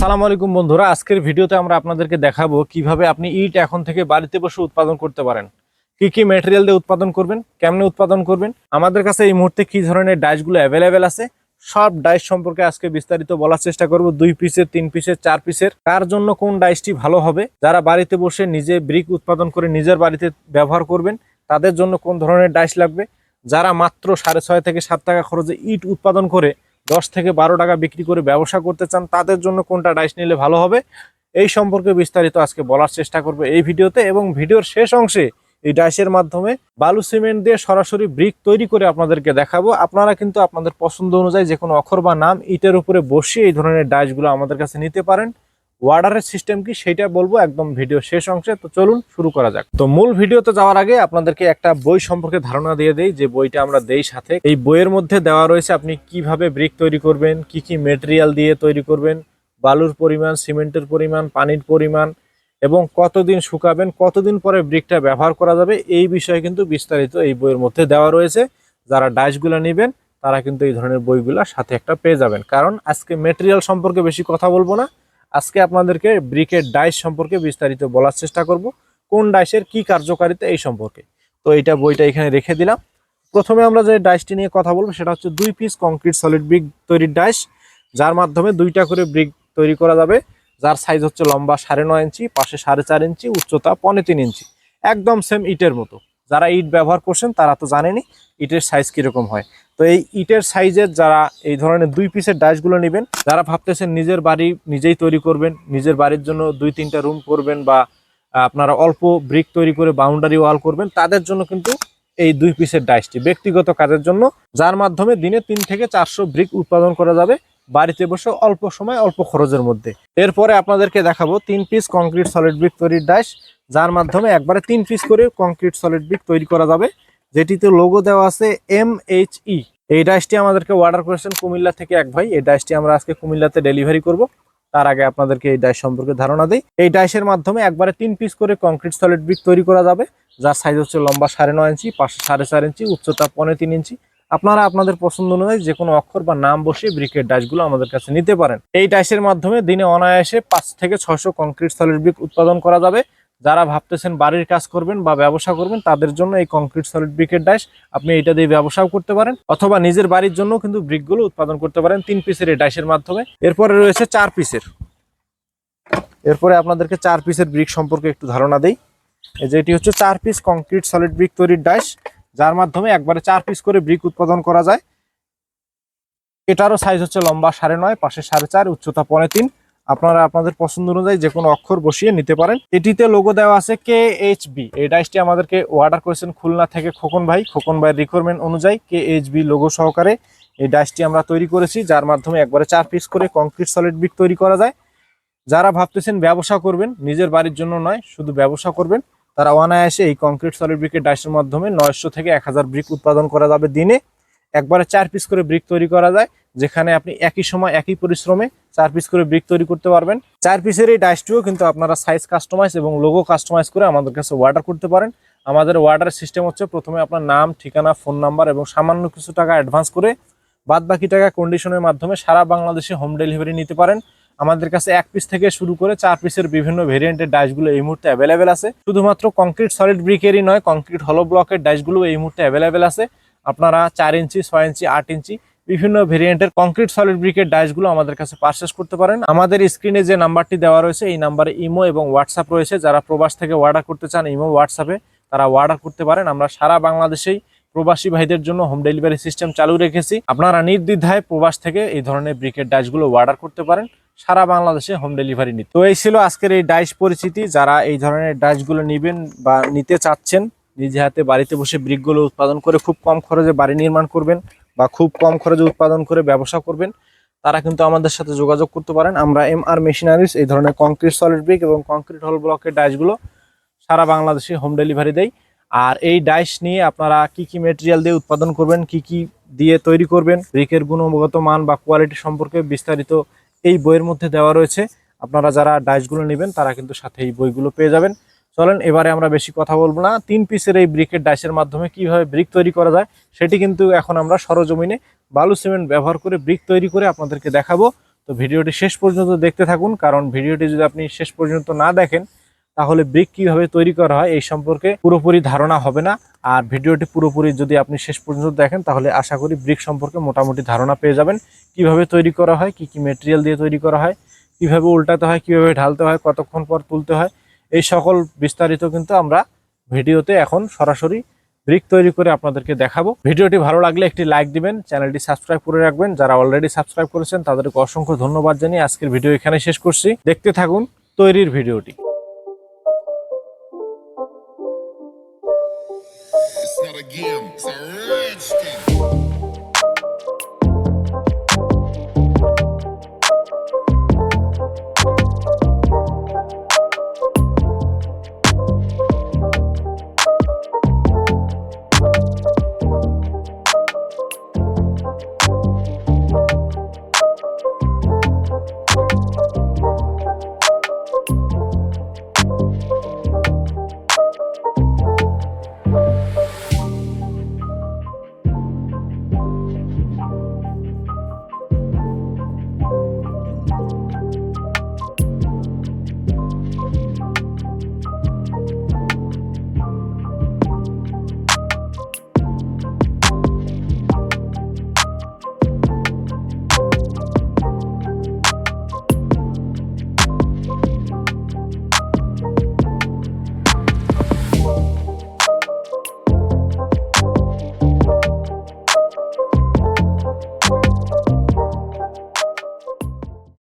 আসসালামু আলাইকুম বন্ধুরা, আজকের ভিডিওতে আমরা আপনাদেরকে দেখাবো কীভাবে আপনি ইট এখন থেকে বাড়িতে বসে উৎপাদন করতে পারেন। কি কি ম্যাটেরিয়াল দিয়ে উৎপাদন করবেন, কেমনে উৎপাদন করবেন, আমাদের কাছে এই মুহূর্তে কি ধরনের ডাইসগুলো অ্যাভেলেবেল আছে, সব ডাইস সম্পর্কে আজকে বিস্তারিত বলার চেষ্টা করব, দুই পিসের তিন পিসের চার পিসের কার জন্য কোন ডাইসটি ভালো হবে, যারা বাড়িতে বসে নিজে ব্রিক উৎপাদন করে নিজের বাড়িতে ব্যবহার করবেন, তাদের জন্য কোন ধরনের ডাইস লাগবে, যারা মাত্র সাড়ে ছয় থেকে সাত টাকা খরচে ইট উৎপাদন করে দশ থেকে বারো টাকা বিক্রি করে ব্যবসা করতে চান, তাদের জন্য কোনটা ডাইস নিলে ভালো হবে? এই সম্পর্কে বিস্তারিত আজকে বলার চেষ্টা করব এই ভিডিওতে এবং ভিডিওর শেষ অংশে এই ডাইসের মাধ্যমে বালু সিমেন্ট দিয়ে সরাসরি ব্রিক তৈরি করে আপনাদেরকে দেখাবো। আপনারা কিন্তু আপনাদের পছন্দ অনুযায়ী যে কোনো অক্ষর বা নাম, ইটের উপরে বসিয়ে এই ধরনের ডাইসগুলো আমাদের কাছে নিতে পারেন। ওয়ার্ডারের সিস্টেম কি সেটা বলব একদম ভিডিও শেষ অংশে। তো চলুন শুরু করা যাক। তো মূল ভিডিওতে যাওয়ার আগে আপনাদেরকে একটা বই সম্পর্কে ধারণা দিয়ে দেই, যে বইটা আমরা দেই সাথে। এই বইয়ের মধ্যে দেওয়া রয়েছে আপনি কীভাবে ব্রিক তৈরি করবেন, কি কি মেটেরিয়াল দিয়ে তৈরি করবেন, বালুর পরিমাণ, সিমেন্টের পরিমাণ, পানির পরিমাণ, এবং কতদিন শুকাবেন, কতদিন পরে ব্রিকটা ব্যবহার করা যাবে, এই বিষয়ে কিন্তু বিস্তারিত এই বইয়ের মধ্যে দেওয়া রয়েছে। যারা ডাইসগুলো নেবেন, তারা কিন্তু এই ধরনের বইগুলো সাথে একটা পেয়ে যাবেন। কারণ আজকে মেটেরিয়াল সম্পর্কে বেশি কথা বলব না। আজকে আপনাদেরকে ব্রিকের ডাইস সম্পর্কে বিস্তারিত বলার চেষ্টা করব। কোন ডাইসের কি কার্যকারিতা এই সম্পর্কে? তো এইটা বইটা এখানে রেখে দিলাম। প্রথমে আমরা যে ডাইসটি নিয়ে কথা বলব, সেটা হচ্ছে দুই পিস কংক্রিট সলিড ব্রিক তৈরির ডাইস, যার মাধ্যমে দুইটা করে ব্রিক তৈরি করা যাবে। যার সাইজ হচ্ছে লম্বা সাড়ে নয় ইঞ্চি, পাশে সাড়ে চার ইঞ্চি, উচ্চতা পনে তিন ইঞ্চি। একদম সেম ইটের মতো। যারা ইট ব্যবহার করছেন, তারা তো জানেনি ইটের সাইজ কীরকম হয়। তো এই ইটের সাইজের যারা এই ধরনের দুই পিসের ডাইসগুলো নেবেন, যারা ভাবতেছেন নিজের বাড়ি নিজেই তৈরি করবেন, নিজের বাড়ির জন্য দুই তিনটা রুম করবেন বা আপনারা অল্প ব্রিক তৈরি করে বাউন্ডারি ওয়াল করবেন, তাদের জন্য কিন্তু এই দুই পিসের ডাইসটি ব্যক্তিগত কাজের জন্য, যার মাধ্যমে দিনে তিন থেকে চারশো ব্রিক উৎপাদন করা যাবে বাড়িতে বসে অল্প সময়, অল্প খরচের মধ্যে। এরপরে আপনাদেরকে দেখাবো তিন পিস কংক্রিট সলিড ব্রিক তৈরির ডাইস, যার মাধ্যমে একবারে তিন পিস করে কংক্রিট সলিড ব্রিক তৈরি করা যাবে। যেটিতে লোগো দেওয়া আছে এম এইচ ই এই ডাইসটি আমাদেরকে অর্ডার করেছেন কুমিল্লা থেকে এক ভাই। এই ডাইসটি আমরা আজকে কুমিল্লাতে ডেলিভারি করব। তার আগে আপনাদেরকে এই ডাইস সম্পর্কে ধারণা দিই। এই ডাইসের মাধ্যমে একবারে তিন পিস করে কংক্রিট সলিড ব্রিক তৈরি করা যাবে। যার সাইজ হচ্ছে লম্বা সাড়ে নয় ইঞ্চি, পাশে সাড়ে চার ইঞ্চি উচ্চতা পনেরো তিন ইঞ্চি। আপনারা আপনাদের পছন্দ অনুযায়ী যে কোনো অক্ষর বা নাম বসিয়ে ব্রিকের ডাইসগুলো আমাদের কাছে নিতে পারেন। এই ডাইসের মাধ্যমে দিনে অনায়াসে পাঁচ থেকে ছশো কংক্রিট সলিড ব্রিক উৎপাদন করা যাবে। যারা ভাবতেছেন বাড়ির কাজ করবেন বা ব্যবসা করবেন, তাদের জন্য এই কংক্রিট সলিড ব্রিকের ডাইস আপনি এটা দিয়ে ব্যবসাও করতে পারেন, অথবা নিজের বাড়ির জন্য কিন্তু ব্রিকগুলো উৎপাদন করতে পারেন তিন পিসের এই ডাইসের মাধ্যমে। এরপরে রয়েছে চার পিসের এরপরে আপনাদেরকে চার পিসের ব্রিক সম্পর্কে একটু ধারণা দেই। যে এটি হচ্ছে চার পিস কংক্রিট সলিড ব্রিক তৈরির ডাইস যার মাধ্যমে একবারে চার পিস করে ব্রিক উৎপাদন করা যায়। এটারও সাইজ হচ্ছে লম্বা সাড়ে নয়, পাশে সাড়ে চার, উচ্চতা পনে তিন। আপনারা আপনাদের পছন্দ অনুযায়ী যে কোনো অক্ষর বসিয়ে নিতে পারেন। এটিতে লোগো দেওয়া আছে কে এইচ বি এই ডাইসটি আমাদেরকে অর্ডার করেছেন খুলনা থেকে খোকন ভাই। খোকন ভাইয়ের রিকোয়ারমেন্ট অনুযায়ী কে এইচ বি লোগো সহকারে এই ডাইসটি আমরা তৈরি করেছি, যার মাধ্যমে একবারে চার পিস করে কংক্রিট সলিড ব্রিক তৈরি করা যায়। যারা ভাবতেছেন ব্যবসা করবেন, নিজের বাড়ির জন্য নয়, শুধু ব্যবসা করবেন, তারা অনায়াসে এই কংক্রিট সলিড ব্রিকের ডাইসের মাধ্যমে নয়শো থেকে এক হাজার ব্রিক উৎপাদন করা যাবে দিনে। একবারে চার পিস করে ব্রিক তৈরি করা যায়, যেখানে আপনি একই সময় একই পরিশ্রমে চার পিস করে ব্রিক তৈরি করতে পারবেন। চার পিসের এই ডাইসটিও কিন্তু আপনারা সাইজ কাস্টমাইজ এবং লোগো কাস্টমাইজ করে আমাদের কাছে অর্ডার করতে পারেন। আমাদের অর্ডার সিস্টেম হচ্ছে প্রথমে আপনার নাম, ঠিকানা ফোন নাম্বার এবং সামান্য কিছু টাকা অ্যাডভান্স করে বাদ বাকি টাকা কন্ডিশনের মাধ্যমে সারা বাংলাদেশে হোম ডেলিভারি নিতে পারেন। আমাদের কাছে এক পিস থেকে শুরু করে চার পিসের বিভিন্ন ভেরিয়েন্টের ডাইসগুলো এই মুহূর্তে অ্যাভেলেবেল আছে। শুধুমাত্র কংক্রিট সলিড ব্রিকেরই নয় কংক্রিট হলো ব্লকের ডাইসগুলো এই মুহূর্তে অ্যাভেলেবেল আছে। আপনারা চার ইঞ্চি, ছয় ইঞ্চি, আট ইঞ্চি বিভিন্ন ভেরিয়েন্টের কংক্রিট সলিড ব্রিকের ডাইসগুলো আমাদের কাছে পারচেস করতে পারেন। আমাদের স্ক্রিনে যে নাম্বারটি দেওয়া রয়েছে, এই নাম্বারে ইমো এবং হোয়াটসঅ্যাপ রয়েছে। যারা প্রবাস থেকে অর্ডার করতে চান, ইমো, হোয়াটসঅ্যাপে তারা অর্ডার করতে পারেন। আমরা সারা বাংলাদেশেই প্রবাসী ভাইদের জন্য হোম ডেলিভারি সিস্টেম চালু রেখেছি। আপনারা নির্দ্বিধায় প্রবাস থেকে এই ধরনের ব্রিকের ডাইসগুলো অর্ডার করতে পারেন। সারা বাংলাদেশে হোম ডেলিভারি নিতে। তো এই ছিল আজকের এই ডাইস পরিচিতি। যারা এই ধরনের ডাইসগুলো নেবেন বা নিতে চাচ্ছেন নিজে হাতে বাড়িতে বসে ব্রিকগুলো উৎপাদন করে খুব কম খরচে বাড়ি নির্মাণ করবেন বা খুব কম খরচে উৎপাদন করে ব্যবসা করবেন, তারা কিন্তু আমাদের সাথে যোগাযোগ করতে পারেন। আমরা এম আর মেশিনারিজ এই ধরনের কংক্রিট সলিড ব্রিক এবং কংক্রিট হল ব্লকের ডাইসগুলো সারা বাংলাদেশে হোম ডেলিভারি দেয় আর এই ডাইস নিয়ে আপনারা কি কি মেটেরিয়াল দিয়ে উৎপাদন করবেন, কি কি দিয়ে তৈরি করবেন ব্রিকের গুণগত মান বা কোয়ালিটি সম্পর্কে বিস্তারিত এই বইয়ের মধ্যে দেওয়া রয়েছে। আপনারা যারা ডাইসগুলো নেবেন, তারা কিন্তু সাথে এই বইগুলো পেয়ে যাবেন। চলেন, এবারে আমরা বেশি কথা বলব না। তিন পিসের এই ব্রিকের ডাইসের মাধ্যমে কীভাবে ব্রিক তৈরি করা যায়, সেটি কিন্তু এখন আমরা সরজমিনে বালু সিমেন্ট ব্যবহার করে ব্রিক তৈরি করে আপনাদেরকে দেখাবো। তো ভিডিওটি শেষ পর্যন্ত দেখতে থাকুন, কারণ ভিডিওটি যদি আপনি শেষ পর্যন্ত না দেখেন, তাহলে ব্রিক কীভাবে তৈরি করা হয় এই সম্পর্কে পুরোপুরি ধারণা হবে না। আর ভিডিওটি পুরোপুরি যদি আপনি শেষ পর্যন্ত দেখেন, তাহলে আশা করি ব্রিক সম্পর্কে মোটামুটি ধারণা পেয়ে যাবেন। কীভাবে তৈরি করা হয়, কি কি মেটেরিয়াল দিয়ে তৈরি করা হয়, কীভাবে উল্টাতে হয়, কীভাবে ঢালতে হয়, কতক্ষণ পর তুলতে হয় এই সকল বিস্তারিত কিন্তু আমরা ভিডিওতে এখন সরাসরি ব্রিক তৈরি করে আপনাদেরকে দেখাবো। ভিডিওটি ভালো লাগলে একটি লাইক দিবেন, চ্যানেলটি সাবস্ক্রাইব করে রাখবেন। যারা অলরেডি সাবস্ক্রাইব করেছেন, তাদেরকে অসংখ্য ধন্যবাদ জানিয়ে আজকের ভিডিও এখানে শেষ করছি। দেখতে থাকুন তৈরির ভিডিওটি।